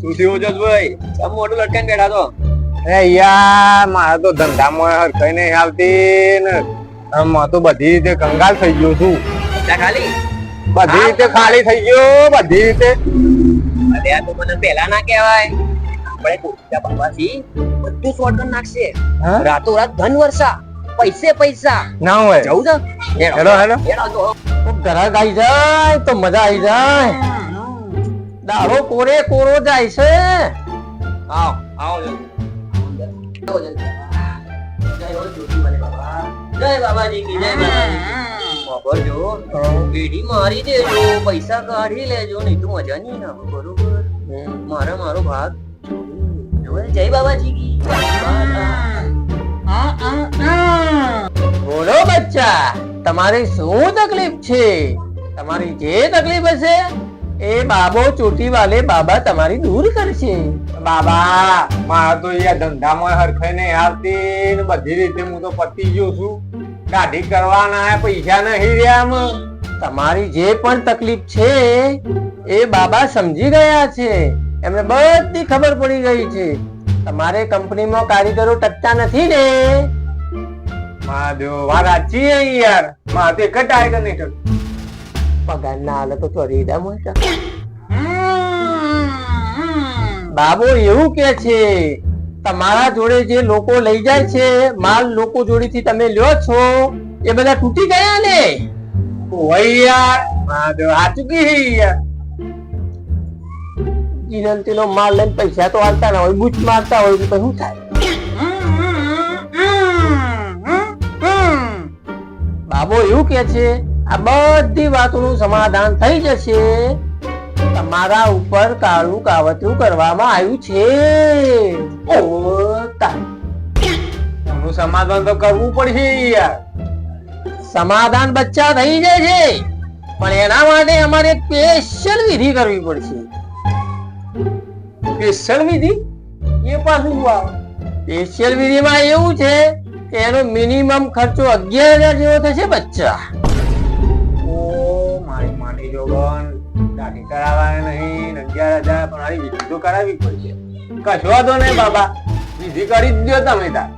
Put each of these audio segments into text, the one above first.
શું થયું જસભાઈ આમ મોઢું લટકાઈને બેઠા તો એ યાર મારે તો ધંધામાં હરકઈ નહીં આવતી ને. આમ તો બધી રીતે કંગાલ થઈ ગયો છું. ખાલી? બધી રીતે ખાલી થઈ ગયો બધી રીતે. અરે આ તો મને પહેલા ના કહેવાય. આપણે કોટા બાબાજી બધું શોર્ટ કરી નાખશે. હા? રાતો રાત ધન વર્ષા પૈસે પૈસા. ના હોય. જવું છે? Hello hello. હેડો તો ઘરાક આવી જાય તો મજા આવી જાય. દાડો કોરે કોરો જાય છે. આવો આવો. જય બાબાજી કી બાબાજી મારી દેજો પૈસા કાઢી લેજો નહીં તું મજા નહીં આવે બરોબર? મારે મારો ભાગ જય બાબાજી કી. બોલો બચ્ચા તમારી શું તકલીફ છે? તમારી જે તકલીફ હશે? એ બાબો, ચોટી વાલે બાબા તમારી દૂર કરશે. બાબા, મારા તો અહીંયા ધંધામાં હરખે નહીં આવતી બધી રીતે હું તો પતી ગયો છું. દાઢી કરવાના પૈસા નહીં રહ્યા તમારી જે પણ તકલીફ છે, એ બાબા સમજી ગયા છે. એમને બધી ખબર પડી ગઈ છે. તમારે કંપનીમાં કારીગરો ટકતા નથી ને. મહાદેવ, વાત સાચી છે યાર. મહાદેવ જ ટાઈગર નહીં ટકતું. પગાર ના હાલે તો દા મોટા. બાબો એવું કે છે, તમારા જોડે જે લોકો લઈ જાય છે, માલ લોકો જોડેથી તમે લ્યો છો, એ બધા તૂટી ગયા ને? ઓય યાર મહાદેવ સાચું કી યાર? વિનંતીનો માલ લઈને પૈસા તો આવતા ના હોય બુચ મારતા હોય, તો શું થાય? બાબો એવું કે છે આ બધી વાતોનું સમાધાન થઈ જશે. તમારા ઉપર કાળું કાવતરું કરવામાં આવ્યું છે. ઓ એનું સમાધાન તો કરવું પડશે યાર. સમાધાન બચ્ચા થઈ જાય છે. પણ એના માટે અમારે સ્પેશિયલ વિધિ કરવી પડશે. સ્પેશિયલ વિધિ? એ પાછું સ્પેશિયલ વિધિમાં એવું છે કે એનો મિનિમમ ખર્ચો અગિયાર હજાર જેવો થશે બચ્ચા. મારી માની જોગન કરાવવા નહીં અગિયાર હજાર પણ મારી વિધિ તો કરાવવી પડશે. કશો તો નહીં બાબા. વિધિ કરી જ દો તમે તાર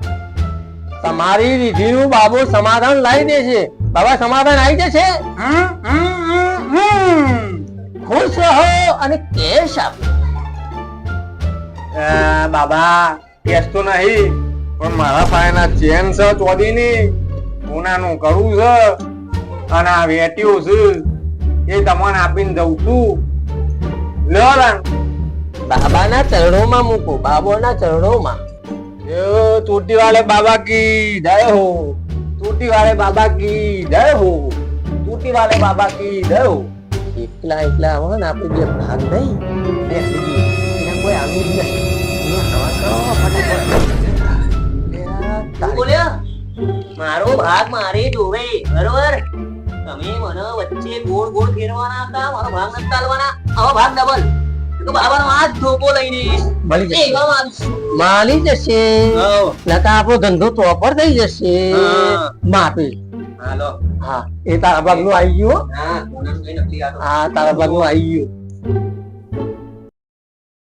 તમારી વિધિનું બાબો સમાધાન લાવી દે છે. બાબા સમાધાન આવી જશે? ખુશ રહો અને કેશ આપો. બાબા કેશ તો નહીં પણ મારા પાસેના ચેન છે ચોદીની સોનાનું કરું છે. અને આ વેટ્યું છે. એ તમને આપીને દઉં છું. લ્યો બાબાના ચરણોમાં મૂકો બાબોના ચરણોમાં. એ તૂટી વાળે બાબા કી જય હો. તૂટી વાળે બાબા કી જય હો. તૂટી વાળે બાબા કી જય હો. એકલા એકલા આવો ને આપણે જે ભાગ નહીં બે કોઈ આવી જ નહીં મારો ભાગ મારે જોવે બરોબર? તમે મને વચ્ચે ગોળ ગોળ ફેરવાના હતા મારો ભાગ નથી ચાલવાના. આવો ભાગ ડબલ બાબાનો આ ધોકો લઈને મળી જશે. એવા માલી જશે. નતા આપણો ધંધો ચોપર થઈ જશે. માપી હાલો. હા એ તારા ભાગનું આવી ગયું હા. તારા ભાગનું આવી ગયું.